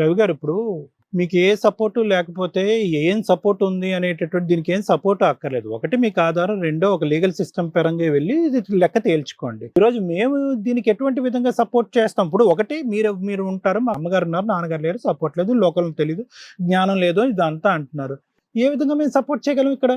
రవి గారు ఇప్పుడు మీకు ఏ సపోర్టు లేకపోతే ఏం సపోర్ట్ ఉంది అనేటటువంటి దీనికి ఏం సపోర్ట్ అక్కర్లేదు. ఒకటి మీకు ఆధారం రెండో ఒక లీగల్ సిస్టమ్ పరంగా వెళ్ళి ఇది లెక్క తేల్చుకోండి. ఈరోజు మేము దీనికి ఎటువంటి విధంగా సపోర్ట్ చేస్తాం? ఇప్పుడు ఒకటి మీరు మీరు ఉంటారు మా అమ్మగారు ఉన్నారు నాన్నగారు లేరు సపోర్ట్ లేదు లోకల్ తెలియదు జ్ఞానం లేదు ఇదంతా అంటున్నారు. ఏ విధంగా మేము సపోర్ట్ చేయగలం ఇక్కడ?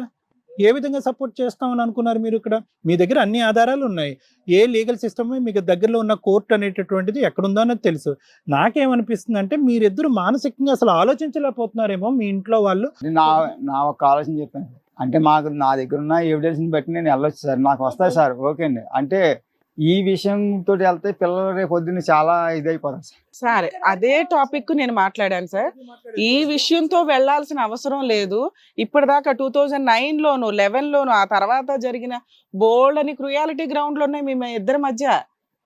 ఏ విధంగా సపోర్ట్ చేస్తామని అనుకున్నారు మీరు ఇక్కడ? మీ దగ్గర అన్ని ఆధారాలు ఉన్నాయి. ఏ లీగల్ సిస్టమ్ మీకు దగ్గరలో ఉన్న కోర్టు అనేటటువంటిది ఎక్కడుందో అనేది తెలుసు. నాకేమనిపిస్తుంది అంటే మీరిద్దరు మానసికంగా అసలు ఆలోచించలేకపోతున్నారేమో మీ ఇంట్లో వాళ్ళు. నా నా ఒక ఆలోచన చెప్పాను. అంటే మాకు నా దగ్గర ఉన్న ఎవిడెన్స్ని బట్టి నేను వెళ్ళొచ్చు సార్. నాకు వస్తాయి సార్. ఓకే అండి. అంటే ఈ విషయంతో వెళ్తే పిల్లలు రేపు పొద్దున్న చాలా ఇదైపోతారు సార్. సరే అదే టాపిక్ నేను మాట్లాడాను సార్. ఈ విషయంతో వెళ్ళాల్సిన అవసరం లేదు. ఇప్పటిదాకా టూ థౌజండ్ నైన్ లోను లెవెన్ లోను ఆ తర్వాత జరిగిన బోల్డ్ అని క్రుయాలిటీ గ్రౌండ్లో ఉన్నాయి మేము ఇద్దరి మధ్య.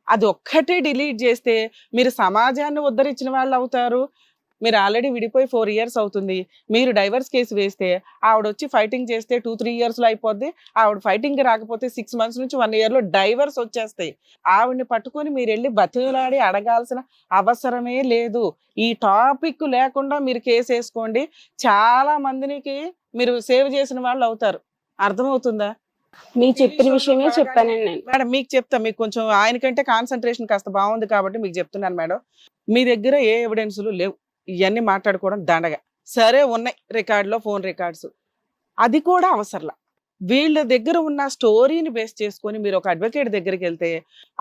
అది ఒక్కటే డిలీట్ చేస్తే మీరు సమాజాన్ని ఉద్ధరించిన వాళ్ళు అవుతారు. మీరు ఆల్రెడీ విడిపోయి ఫోర్ ఇయర్స్ అవుతుంది. మీరు డైవర్స్ కేసు వేస్తే ఆవిడ వచ్చి ఫైటింగ్ చేస్తే టూ త్రీ ఇయర్స్లో అయిపోద్ది. ఆవిడ ఫైటింగ్ రాకపోతే సిక్స్ మంత్స్ నుంచి వన్ ఇయర్లో డైవర్స్ వచ్చేస్తాయి. ఆవిడని పట్టుకొని మీరు వెళ్ళి బతిలాడి అడగాల్సిన అవసరమే లేదు. ఈ టాపిక్ లేకుండా మీరు కేసు వేసుకోండి. చాలా మందికి మీరు సేవ్ చేసిన వాళ్ళు అవుతారు. అర్థమవుతుందా? మీరు చెప్పిన విషయమే చెప్పానండి నేను. మేడం మీకు చెప్తా. మీకు కొంచెం ఆయనకంటే కాన్సన్ట్రేషన్ కాస్త బాగుంది కాబట్టి మీకు చెప్తున్నాను మేడం. మీ దగ్గర ఏ ఎవిడెన్సులు లేవు. ఇవన్నీ మాట్లాడుకోవడం దండగా. సరే ఉన్నాయి రికార్డులో ఫోన్ రికార్డ్స్. అది కూడా అవసరంలా. వీళ్ళ దగ్గర ఉన్న స్టోరీని బేస్ చేసుకొని మీరు ఒక అడ్వకేట్ దగ్గరికి వెళ్తే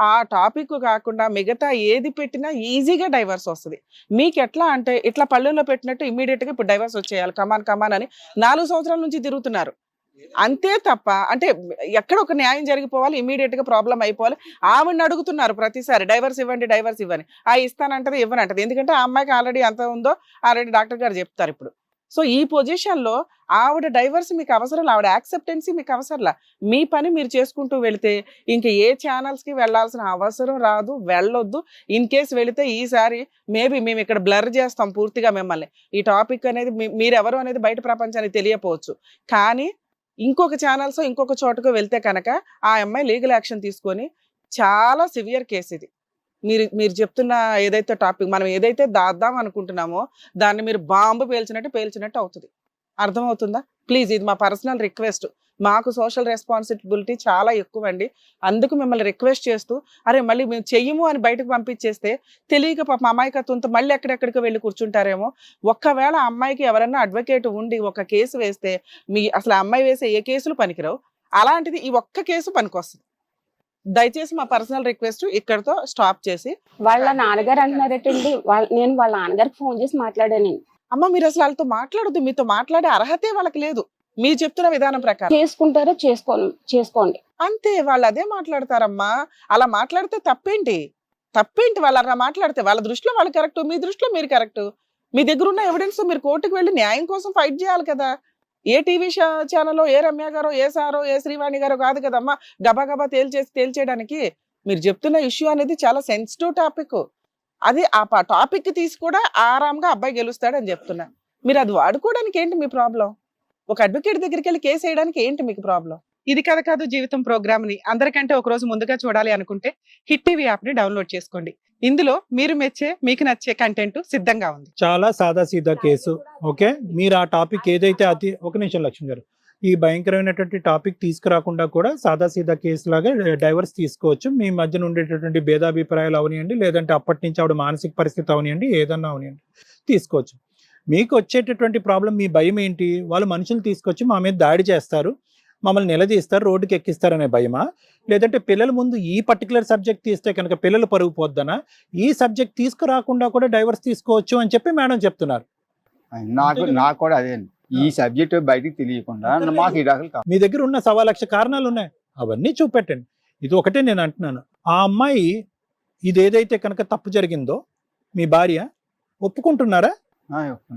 ఆ టాపిక్ కాకుండా మిగతా ఏది పెట్టినా ఈజీగా డైవర్స్ వస్తుంది. మీకు ఎట్లా అంటే ఇట్లా పళ్ళెంలో పెట్టినట్టు ఇమీడియట్గా ఇప్పుడు డైవర్స్ వచ్చేయాలి. కమాన్ కమాన్ అని నాలుగు సంవత్సరాల నుంచి తిరుగుతున్నారు. అంతే తప్ప అంటే ఎక్కడ ఒక న్యాయం జరిగిపోవాలి ఇమీడియట్గా ప్రాబ్లం అయిపోవాలి. ఆవిడని అడుగుతున్నారు ప్రతిసారి డైవర్స్ ఇవ్వండి డైవర్స్ ఇవ్వని. ఆ ఇస్తానంటది ఇవ్వనంటది ఎందుకంటే ఆ అమ్మాయికి ఆల్రెడీ అంత ఉందో ఆల్రెడీ డాక్టర్ గారు చెప్తారు ఇప్పుడు. సో ఈ పొజిషన్లో ఆవిడ డైవర్స్ మీకు అవసరం ఆవిడ యాక్సెప్టెన్సీ మీకు అవసరంలా? మీ పని మీరు చేసుకుంటూ వెళితే ఇంకా ఏ ఛానల్స్కి వెళ్ళాల్సిన అవసరం రాదు వెళ్ళొద్దు. ఇన్ కేస్ వెళితే ఈసారి మేబీ మేము ఇక్కడ బ్లర్ చేస్తాం పూర్తిగా మిమ్మల్ని. ఈ టాపిక్ అనేది మీరెవరు అనేది బయట ప్రపంచానికి తెలియపోవచ్చు. కానీ ఇంకొక ఛానల్స్ ఇంకొక చోటకు వెళ్తే కనుక ఆ అమ్మాయి లీగల్ యాక్షన్ తీసుకొని చాలా సివియర్ కేసు ఇది. మీరు మీరు చెప్తున్న ఏదైతే టాపిక్ మనం ఏదైతే దాద్దాం అనుకుంటున్నామో దాన్ని మీరు బాంబు పేల్చినట్టు పేల్చినట్టు అవుతుంది. అర్థమవుతుందా? ప్లీజ్ ఇది మా పర్సనల్ రిక్వెస్ట్. మాకు సోషల్ రెస్పాన్సిబిలిటీ చాలా ఎక్కువ అండి అందుకు మిమ్మల్ని రిక్వెస్ట్ చేస్తూ అరే మళ్ళీ మేము చెయ్యము అని బయటకు పంపించేస్తే తెలియక పాప అమాయకత్వంతో మళ్ళీ ఎక్కడెక్కడికి వెళ్ళి కూర్చుంటారేమో. ఒక్కవేళ అమ్మాయికి ఎవరన్నా అడ్వకేట్ ఉండి ఒక కేసు వేస్తే మీ అసలు అమ్మాయి వేసే ఏ కేసులు పనికిరావు. అలాంటిది ఈ ఒక్క కేసు పనికొస్తుంది. దయచేసి మా పర్సనల్ రిక్వెస్ట్ ఇక్కడతో స్టాప్ చేసి. వాళ్ళ నాన్నగారు అంటున్నారటండి వాళ్ళ నేను వాళ్ళ నాన్నగారికి ఫోన్ చేసి మాట్లాడాను అమ్మ మీరు అసలు వాళ్ళతో మాట్లాడద్దు. మీతో మాట్లాడే అర్హతే వాళ్ళకి లేదు. మీరు చెప్తున్న విధానం ప్రకారం. చేసుకుంటారో చేసుకోను చేసుకోండి. అంతే వాళ్ళు అదే మాట్లాడతారమ్మా. అలా మాట్లాడితే తప్పేంటి? తప్పేంటి వాళ్ళు అలా మాట్లాడితే? వాళ్ళ దృష్టిలో వాళ్ళు కరెక్ట్ మీ దృష్టిలో మీరు కరెక్ట్. మీ దగ్గర ఉన్న ఎవిడెన్స్ మీరు కోర్టుకు వెళ్ళి న్యాయం కోసం ఫైట్ చేయాలి కదా. ఏ టీవీ ఛానల్లో ఏ రమ్య గారో ఏ సారో ఏ శ్రీవాణి గారో కాదు కదమ్మా. గబా గబా తేల్చేసి తేల్చేయడానికి మీరు చెప్తున్న ఇష్యూ అనేది చాలా సెన్సిటివ్ టాపిక్. అది ఆ టాపిక్ తీసి కూడా ఆరాంగా అబ్బాయి గెలుస్తాడని చెప్తున్నా. మీరు అది వాడుకోవడానికి ఏంటి మీ ప్రాబ్లం? ఒక అడ్వకేట్ దగ్గరికి వెళ్ళి కేసు వేయడానికి ఏంటి మీకు ప్రాబ్లం ఇది కథ కాదు జీవితం ప్రోగ్రామ్ని. అందరికంటే ఒక రోజు ముందుగా చూడాలి అనుకుంటే హిట్ టీవీ యాప్ని డౌన్లోడ్ చేసుకోండి. ఇందులో మీరు మెచ్చే మీకు నచ్చే కంటెంట్ సిద్ధంగా ఉంది. చాలా సాదా సీదా కేసు ఓకే? మీరు ఆ టాపిక్ ఏదైతే అతి ఒక నిమిషం లక్ష్మి గారు. ఈ భయంకరమైనటువంటి టాపిక్ తీసుకురాకుండా కూడా సాదా సీదా కేసు లాగా డైవర్స్ తీసుకోవచ్చు. మీ మధ్యన ఉండేటటువంటి భేదాభిప్రాయాలు అవనియండి లేదంటే అప్పటి నుంచి ఆవిడ మానసిక పరిస్థితి అవనియండి ఏదన్నా అవనియండి. తీసుకోవచ్చు. మీకు వచ్చేటటువంటి ప్రాబ్లం మీ భయం ఏంటి? వాళ్ళు మనుషులు తీసుకొచ్చి మా మీద దాడి చేస్తారు. మమ్మల్ని నిలదీస్తారు రోడ్డుకి ఎక్కిస్తారనే భయమా? లేదంటే పిల్లల ముందు ఈ పర్టికులర్ సబ్జెక్ట్ తీస్తే కనుక పిల్లలు పరుగు పోద్దనా? ఈ సబ్జెక్ట్ తీసుకురాకుండా కూడా డైవర్స్ తీసుకోవచ్చు అని చెప్పి మేడం చెప్తున్నారు. నాకు నాకు కూడా అదే. ఈ సబ్జెక్ట్ బయటికి తెలియకుండా మాకు మీ దగ్గర ఉన్న సవా లక్ష కారణాలు ఉన్నాయి. అవన్నీ చూపెట్టండి. ఇది ఒకటే నేను అంటున్నాను. ఆ అమ్మాయి ఇది ఏదైతే కనుక తప్పు జరిగిందో మీ భార్య ఒప్పుకుంటున్నారా?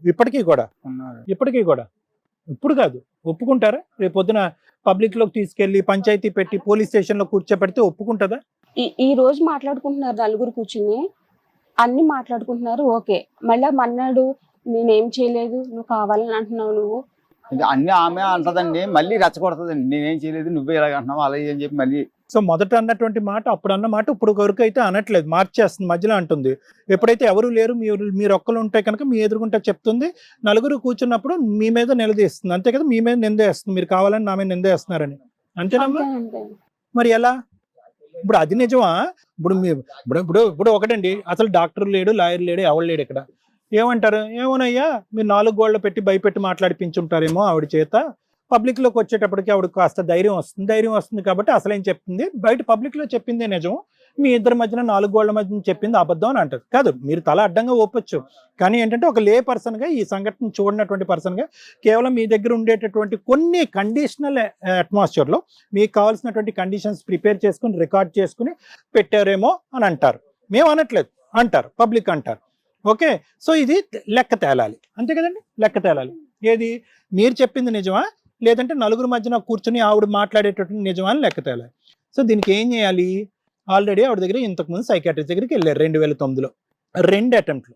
ఇప్పటికీ కూడా. ఉన్నారు. ఇప్పటికీ కూడా. ఇప్పుడు కాదు. ఒప్పుకుంటారా? రేపు పొద్దున పబ్లిక్లోకి తీసుకెళ్ళి పంచాయతీ పెట్టి పోలీస్ స్టేషన్లో కూర్చోబెడితే ఒప్పుకుంటుందా? ఈ రోజు మాట్లాడుకుంటున్నారు నలుగురు కూర్చుని. అన్ని మాట్లాడుకుంటున్నారు. ఓకే. మళ్ళా మన్నాడు నేనేం చేయలేదు. నువ్వు కావాలని అంటున్నావు నువ్వు. ఇది అన్ని ఆమె అంటదండి. మళ్ళీ రెచ్చగొడుతుందండి. నేనేం చేయలేదు. నువ్వే ఇలాగ అంటున్నావు. అలా అని చెప్పి మళ్ళీ సో మొదట అన్నటువంటి మాట అప్పుడు అన్న మాట ఇప్పుడు వరకు అయితే అనట్లేదు. మార్చేస్తుంది మధ్యలో అంటుంది. ఎప్పుడైతే ఎవరు లేరు మీరు మీరు ఒక్కరు ఉంటే కనుక మీ ఎదురుగుంటే చెప్తుంది. నలుగురు కూర్చున్నప్పుడు మీ మీద నిలదీస్తుంది. అంతే కదా మీ మీద నిందేస్తుంది మీరు కావాలని నా మీద నిందేస్తున్నారని అంతేనమ్మా అంతే అంతే. మరి ఎలా? ఇప్పుడు అది నిజమా? ఇప్పుడు మీ ఇప్పుడు ఇప్పుడు ఇప్పుడు ఒకటండి. అసలు డాక్టర్ లేడు లాయర్ లేడు ఎవరు లేడు ఇక్కడ? ఏమంటారు? ఏమోనయ్యా మీరు నాలుగు గోళ్ళు పెట్టి భయపెట్టి మాట్లాడిపించుంటారేమో ఆవిడ చేత. పబ్లిక్లోకి వచ్చేటప్పటికి ఆవిడ కాస్త ధైర్యం వస్తుంది. ధైర్యం వస్తుంది కాబట్టి అసలేం చెప్పింది చెప్తుంది? బయట పబ్లిక్లో చెప్పిందే నిజం. మీ ఇద్దరి మధ్యన నాలుగు గోళ్ళ మధ్యన చెప్పింది అబద్ధం అని అంటారు. కాదు మీరు తల అడ్డంగా ఒప్పచ్చు కానీ ఏంటంటే ఒక లే పర్సన్గా ఈ సంఘటన చూడనటువంటి పర్సన్గా కేవలం మీ దగ్గర ఉండేటటువంటి కొన్ని కండిషనల్ అట్మాస్ఫియర్లో మీకు కావాల్సినటువంటి కండిషన్స్ ప్రిపేర్ చేసుకుని రికార్డ్ చేసుకుని పెట్టారేమో అని అంటారు. మేము అనట్లేదు. అంటారు. పబ్లిక్ అంటారు. ఓకే? సో ఇది లెక్క తేలాలి. అంతే కదండి? లెక్క తేలాలి. ఏది? మీరు చెప్పింది నిజమా? లేదంటే నలుగురు మధ్యన కూర్చుని ఆవిడ మాట్లాడేటటువంటి నిజమని లెక్క తేలాలి సో దీనికి ఏం చేయాలి? ఆల్రెడీ ఆవిడ దగ్గర ఇంతకుముందు సైకాట్రిస్ట్ దగ్గరికి వెళ్ళారు రెండు వేల తొమ్మిదిలో. రెండు అటెంప్ట్లు.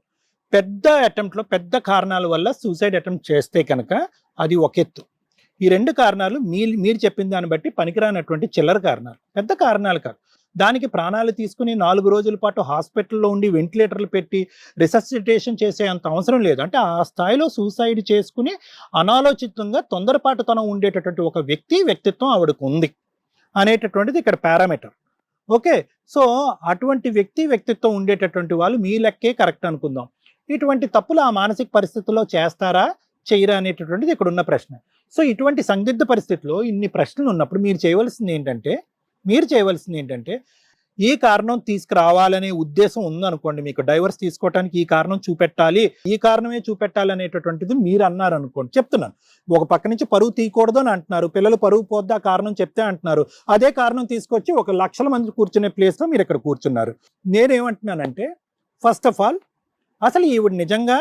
పెద్ద అటెంప్ట్లో పెద్ద కారణాల వల్ల సూసైడ్ అటెంప్ట్ చేస్తే కనుక అది ఒక ఎత్తు. ఈ రెండు కారణాలు మీ మీరు చెప్పిన దాన్ని బట్టి పనికిరానటువంటి చిల్లర కారణాలు. పెద్ద కారణాలు కాదు. దానికి ప్రాణాలు తీసుకుని నాలుగు రోజుల పాటు హాస్పిటల్లో ఉండి వెంటిలేటర్లు పెట్టి రిససిటేషన్ చేసే అంత అవసరం లేదు. అంటే ఆ స్థాయిలో సూసైడ్ చేసుకుని అనాలోచితంగా తొందరపాటుతనం ఉండేటటువంటి ఒక వ్యక్తి వ్యక్తిత్వం ఆవిడకు ఉంది అనేటటువంటిది ఇక్కడ పారామీటర్. ఓకే సో అటువంటి వ్యక్తి వ్యక్తిత్వం ఉండేటటువంటి వాళ్ళు మీ లెక్కే కరెక్ట్ అనుకుందాం. ఇటువంటి తప్పులు ఆ మానసిక పరిస్థితుల్లో చేస్తారా చేయరా అనేటటువంటిది ఇక్కడ ఉన్న ప్రశ్న. సో ఇటువంటి సందిగ్ధ పరిస్థితిలో ఇన్ని ప్రశ్నలు ఉన్నప్పుడు మీరు చేయవలసింది ఏంటంటే మీరు చేయవలసింది ఏంటంటే ఈ కారణం తీసుకురావాలనే ఉద్దేశం ఉందనుకోండి మీకు. డైవర్స్ తీసుకోవటానికి ఈ కారణం చూపెట్టాలి. ఈ కారణమే చూపెట్టాలి అనేటటువంటిది మీరు అన్నారు అనుకోండి చెప్తున్నాను. ఒక పక్క నుంచి పరువు తీయకూడదు అని అంటున్నారు. పిల్లలు పరువు పోద్దా కారణం చెప్తే అంటున్నారు. అదే కారణం తీసుకొచ్చి ఒక లక్షల మంది కూర్చునే ప్లేస్లో మీరు ఇక్కడ కూర్చున్నారు. నేనేమంటున్నానంటే ఫస్ట్ ఆఫ్ ఆల్ అసలు ఈవిడ నిజంగా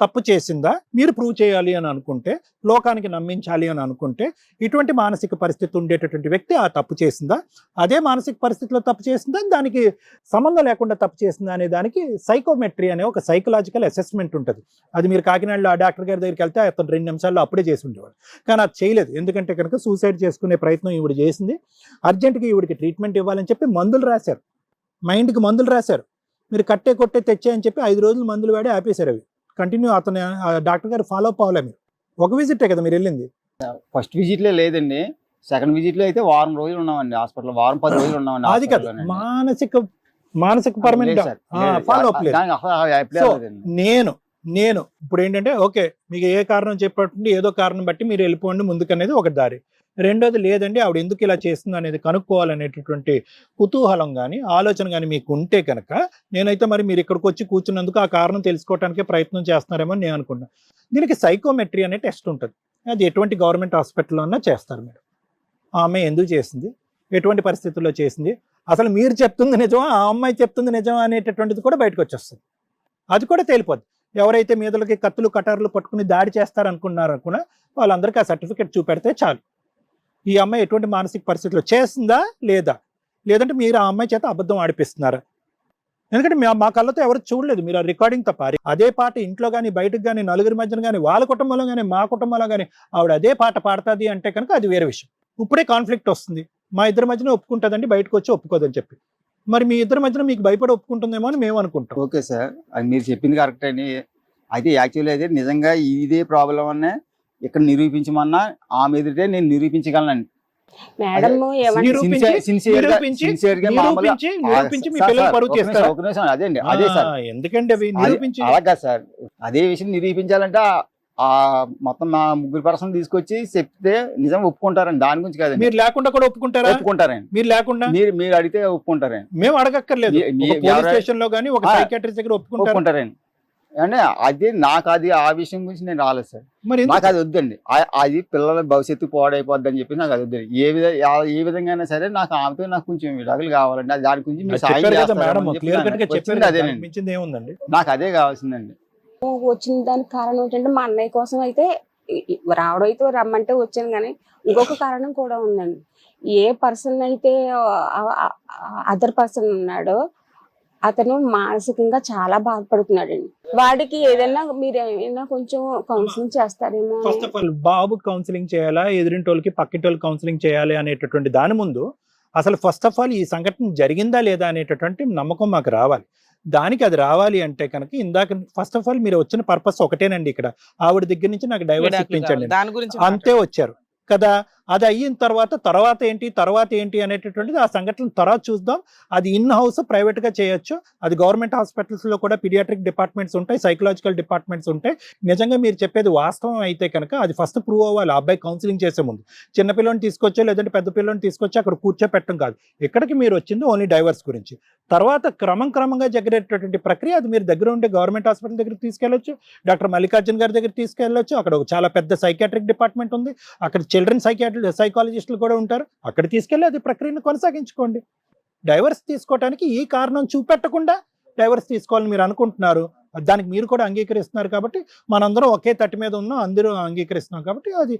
తప్పు చేసిందా? మీరు ప్రూవ్ చేయాలి అని అనుకుంటే లోకానికి నమ్మించాలి అని అనుకుంటే ఇటువంటి మానసిక పరిస్థితి ఉండేటటువంటి వ్యక్తి ఆ తప్పు చేసిందా? అదే మానసిక పరిస్థితిలో తప్పు చేసిందా? దానికి సంబంధం లేకుండా తప్పు చేసిందా అనే దానికి సైకోమెట్రీ అనే ఒక సైకలాజికల్ అసెస్మెంట్ ఉంటుంది. అది మీరు కాకినాడలో ఆ డాక్టర్ గారి దగ్గరికి వెళ్తే అతను రెండు నిమిషాల్లో అప్పుడే చేసి ఉండేవాడు. కానీ అది చేయలేదు. ఎందుకంటే కనుక సూసైడ్ చేసుకునే ప్రయత్నం ఈవిడ చేసింది. అర్జెంటుగా ఈవిడికి ట్రీట్మెంట్ ఇవ్వాలని చెప్పి మందులు రాశారు. మైండ్కి మందులు రాశారు. మీరు కట్టే కొట్టే తెచ్చాయని చెప్పి ఐదు రోజులు మందులు వాడి ఆపేశారు అవి. కంటిన్యూ అతను డాక్టర్ గారు ఫాలో అప్ అవ్వలే మీరు. ఒక విజిటే కదా మీరు వెళ్ళింది? ఫస్ట్ విజిట్ లేదండి. సెకండ్ విజిట్లో అయితే వారం రోజులు ఉన్నామండి హాస్పిటల్ వారం పది రోజులు ఉన్నామండి అది కదా. మానసిక మానసిక పరమైన. ఫాలో అప్ లేదు. నేను నేను ఇప్పుడు ఏంటంటే ఓకే మీకు ఏ కారణం చెప్పండి ఏదో కారణం బట్టి మీరు వెళ్ళిపోండి ముందుకనేది ఒక దారి. రెండోది లేదండి ఆవిడ ఎందుకు ఇలా చేస్తుంది అనేది కనుక్కోవాలనేటటువంటి కుతూహలం కానీ ఆలోచన కానీ మీకు ఉంటే కనుక నేనైతే మరి మీరు ఇక్కడికి వచ్చి కూర్చున్నందుకు ఆ కారణం తెలుసుకోవడానికి ప్రయత్నం చేస్తున్నారేమో నేను అనుకున్నాను దీనికి సైకోమెట్రీ అనే టెస్ట్ ఉంటుంది. అది ఎటువంటి గవర్నమెంట్ హాస్పిటల్లో అన్నా చేస్తారు మీరు. ఆ అమ్మాయి ఎందుకు చేసింది? ఎటువంటి పరిస్థితుల్లో చేసింది? అసలు మీరు చెప్తుంది నిజమా? ఆ అమ్మాయి చెప్తుంది నిజమా అనేటటువంటిది కూడా బయటకు వచ్చేస్తుంది. అది కూడా తేలిపోద్ది. ఎవరైతే మీదలకి కత్తులు కటార్లు పట్టుకుని దాడి చేస్తారనుకున్నారనుకున్నా వాళ్ళందరికీ ఆ సర్టిఫికెట్ చూపెడితే చాలు. ఈ అమ్మాయి ఎటువంటి మానసిక పరిస్థితిలో చేస్తుందా లేదా? లేదంటే మీరు ఆ అమ్మాయి చేత అబద్ధం ఆడిపిస్తున్నారా? ఎందుకంటే మా మా కళ్ళతో ఎవరు చూడలేదు. మీరు ఆ రికార్డింగ్ తప్ప. అదే పాట ఇంట్లో కానీ బయటకు కానీ నలుగురి మధ్యన కానీ వాళ్ళ కుటుంబంలో కానీ మా కుటుంబంలో కానీ ఆవిడ అదే పాట పాడుతుంది అంటే కనుక అది వేరే విషయం. ఇప్పుడే కాన్ఫ్లిక్ట్ వస్తుంది. మా ఇద్దరి మధ్యన ఒప్పుకుంటుందండి బయటకు వచ్చి ఒప్పుకోదని చెప్పి. మరి మీ ఇద్దరి మధ్యన మీకు భయపడి ఒప్పుకుంటుందేమో అని మేము అనుకుంటాం. Okay sir. అది మీరు చెప్పింది కరెక్ట్ అండి. అయితే యాక్చువల్లీ అయితే నిజంగా ఇదే ప్రాబ్లం అనే ఇక్కడ నిరూపించమన్నా ఆమె ఎదుటే నేను నిరూపించగలనండి మేడం అదే అదే సార్ ఆ, ఎందుకండి అవి? అది- నిరూపించి అలాగా సార్. అదే విషయం నిరూపించాలంటే ఆ- మొత్తం మా ముగ్గురు పర్సన్ తీసుకొచ్చి చెప్తే నిజం ఒప్పుకుంటారండి దాని గురించి కాదండి. మీరు లేకుండా కూడా ఒప్పుకుంటారా? ఒప్పుకుంటారండి. మీరు లేకుండా? మీరు మీరు అడిగితే ఒప్పుకుంటారండి. మేము అడగక్కర్లేదు. స్టేషన్లో గానీ ఒక సైకాట్రిస్ట్ దగ్గర ఒప్పుకుంటారు? ఒప్పుకుంటారండి. అంటే అది నాకు అది ఆ విషయం గురించి నేను రాలేదు సార్? నాకు అది వద్దండి. అది పిల్లల భవిష్యత్తు పాడైపోద్ది అని చెప్పి నాకు అది వద్దండి. ఏ విధ ఏ విధంగా అయినా సరే నాకు ఆమెతో నాకు కొంచెం విడాకులు కావాలండి. దాని గురించి అదేనండి. నాకు అదే కావాల్సిందండి. వచ్చిన దానికి కారణం ఏంటంటే మా అన్నయ్య కోసం అయితే రావడం అయితే రమ్మంటే వచ్చాను కానీ ఇంకొక కారణం కూడా ఉందండి. ఏ పర్సన్ అయితే అదర్ పర్సన్ ఉన్నాడో అతను మానసికంగా చాలా బాధపడుతున్నాడండి. వాడికి ఏదైనా మీరు ఏమైనా కొంచెం కౌన్సిలింగ్ చేస్తారేమో ఫస్ట్ ఆఫ్ ఆల్ బాబు కౌన్సిలింగ్ చేయాలా? ఎదురింటోళ్ళకి పక్కింటోళ్ళకి కౌన్సిలింగ్ చేయాలి అనేటటువంటి దాని ముందు అసలు ఫస్ట్ ఆఫ్ ఆల్ ఈ సంఘటన జరిగిందా లేదా అనేటటువంటి నమ్మకం మాకు రావాలి. దానికి అది రావాలి అంటే కనుక ఇందాక ఫస్ట్ ఆఫ్ ఆల్ మీరు వచ్చిన పర్పస్ ఒకటేనండి ఇక్కడ. ఆవిడ దగ్గర నుంచి నాకు డైవర్స్ ఇప్పించండి. కావాలి. దాని గురించి అంతే వచ్చారు. కదా? అది అయిన తర్వాత తర్వాత ఏంటి తర్వాత ఏంటి అనేటటువంటిది ఆ సంఘటన తర్వాత చూద్దాం. అది ఇన్ హౌస్ ప్రైవేట్గా చేయొచ్చు. అది గవర్నమెంట్ హాస్పిటల్స్లో కూడా పీడియాట్రిక్ డిపార్ట్మెంట్స్ ఉంటాయి సైకలాజికల్ డిపార్ట్మెంట్స్ ఉంటాయి. నిజంగా మీరు చెప్పేది వాస్తవం అయితే కనుక అది ఫస్ట్ ప్రూవ్ అవ్వాలి. అబ్బాయి కౌన్సిలింగ్ చేసే ముందు. చిన్నపిల్లని తీసుకొచ్చా తీసుకొచ్చో లేదంటే పెద్ద పిల్లని తీసుకొచ్చి అక్కడ కూర్చోపెట్టడం కాదు. ఇక్కడికి మీరు వచ్చింది ఓన్లీ డైవర్స్ గురించి. తర్వాత క్రమం క్రమంగా జరిగేటటువంటి ప్రక్రియ అది మీరు దగ్గర ఉండే గవర్నమెంట్ హాస్పిటల్ దగ్గర తీసుకెళ్ళొచ్చు. డాక్టర్ మల్లికార్జున్ గారి దగ్గర తీసుకెళ్ళొచ్చు. అక్కడ ఒక చాలా పెద్ద సైకాట్రిక్ డిపార్ట్మెంట్ ఉంది. అక్కడ చిల్డ్రన్ సైకాట్రి సైకాలజిస్టులు కూడా ఉంటారు. అక్కడ తీసుకెళ్ళి అది ప్రక్రియను కొనసాగించుకోండి. డైవర్స్ తీసుకోవడానికి ఈ కారణం చూపెట్టకుండా డైవర్స్ తీసుకోవాలని మీరు అనుకుంటున్నారు. దానికి మీరు కూడా అంగీకరిస్తున్నారు కాబట్టి మనందరం ఒకే తట్టి మీద ఉన్నాం అందరూ అంగీకరిస్తున్నాం కాబట్టి అది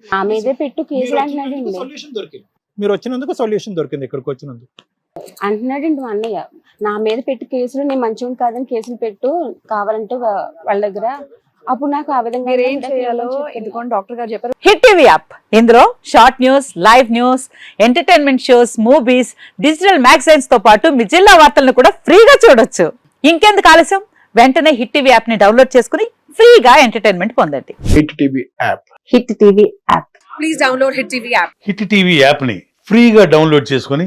సొల్యూషన్ దొరికింది. మీరు వచ్చినందుకు సొల్యూషన్ దొరికింది ఇక్కడికి వచ్చినందుకు. అంటున్నాడండి మా అన్నయ్య. నా మీద పెట్టి కేసులు నేను మంచిగా కాదని కేసులు పెట్టు కావాలంటే వాళ్ళ దగ్గర అప్పుడు నాకు ఆ విధంగా మీరు ఏం చేయాలో. ఇదిగోండి డాక్టర్ గారు చెప్పారు. Hit TV app. ఇందులో short news live news entertainment shows movies digital మ్యాగజైన్స్తో పాటు మీ జిల్లా వార్తలను కూడా ఫ్రీగా చూడొచ్చు. ఇంకెందుకు ఆలస్యం? వెంటనే హిట్ టీవీ యాప్ని డౌన్లోడ్ చేసుకుని ఫ్రీగా ఎంటర్టైన్మెంట్ పొందండి. Hit TV app. Hit TV app. Please download hit TV app. Hit TV యాప్ని ఫ్రీగా డౌన్లోడ్ చేసుకొని